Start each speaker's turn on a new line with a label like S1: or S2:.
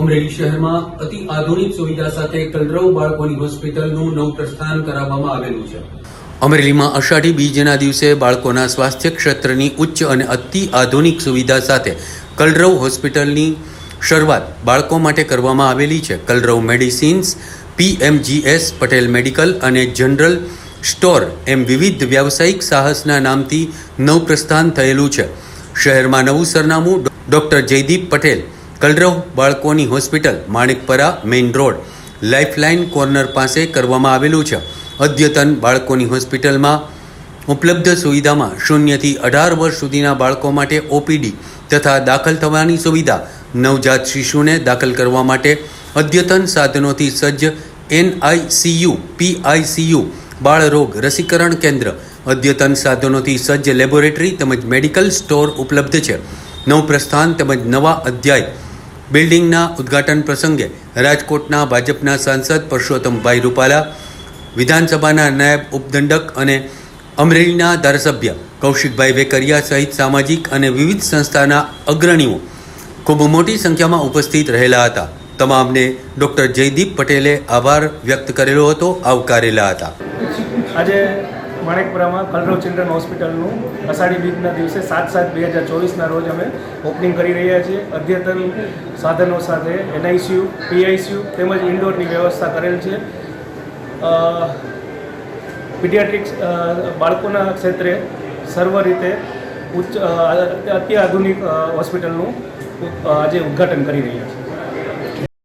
S1: અમરેલી શહેરમાં અતિ આધુનિક સુવિધા સાથે કલરવ બાળકોની હોસ્પિટલનું નવ પ્રસ્થાન કરાવવામાં આવેલું છે. અમરેલીમાં અષાઢી બીજના દિવસે બાળકોના સ્વાસ્થ્ય ક્ષેત્રની ઉચ્ચ અને અતિ આધુનિક સુવિધા સાથે કલરવ હોસ્પિટલની શરૂઆત બાળકો માટે કરવામાં આવેલી છે. Kalrav medicines, PMGS, Patel medical અને જનરલ સ્ટોર એમ વિવિધ વ્યાવસાયિક સાહસના નામથી નવપ્રસ્થાન થયેલું છે. શહેરમાં નવું સરનામું ડૉક્ટર જયદીપ પટેલ કલરવ બાળકોની hospital Manekpara main road lifeline corner પાસે કરવામાં આવેલું છે. અદ્યતન બાળકોની હોસ્પિટલમાં ઉપલબ્ધ સુવિધામાં શૂન્યથી અઢાર વર્ષ સુધીના બાળકો માટે ઓપીડી તથા દાખલ થવાની સુવિધા નવજાત શિશુને દાખલ કરવા માટે અદ્યતન સાધનોથી સજ્જ એનઆઈસીયુ પીઆઈસીયુ બાળરોગ રસીકરણ કેન્દ્ર, અદ્યતન સાધનોથી સજ્જ લેબોરેટરી તેમજ મેડિકલ સ્ટોર ઉપલબ્ધ છે. નવ પ્રસ્થાન તેમજ નવા અધ્યાય બિલ્ડિંગના ઉદ્ઘાટન પ્રસંગે રાજકોટના ભાજપના સાંસદ પરસોત્તમભાઈ રૂપાલા, વિધાનસભાના નાયબ ઉપદંડક અને અમરેલીના ધારાસભ્ય કૌશિકભાઈ વેકરિયા સહિત સામાજિક અને વિવિધ સંસ્થાના અગ્રણીઓ ખૂબ મોટી સંખ્યામાં ઉપસ્થિત રહેલા હતા. તમામને ડૉક્ટર જયદીપ પટેલે આભાર વ્યક્ત કરેલો હતો. આવકારેલા હતા.
S2: આજે માણેકપુરામાં કલરવ ચિલ્ડ્રન હોસ્પિટલનું અષાઢી બીજના દિવસે સાત સાત બે હજાર ચોવીસના રોજ અમે ઓપનિંગ કરી રહ્યા છીએ. અદ્યતન સાધનો સાથે એનઆઈસીયુ પીઆઈસીયુ તેમજ ઇન્ડોરની વ્યવસ્થા કરેલ છે. પીડિયાટ્રિક્સ બાળકોના ક્ષેત્રે સર્વ રીતે ઉચ્ચ અત્યાધુનિક હોસ્પિટલનું આજે ઉદ્ઘાટન કરી રહ્યા છીએ.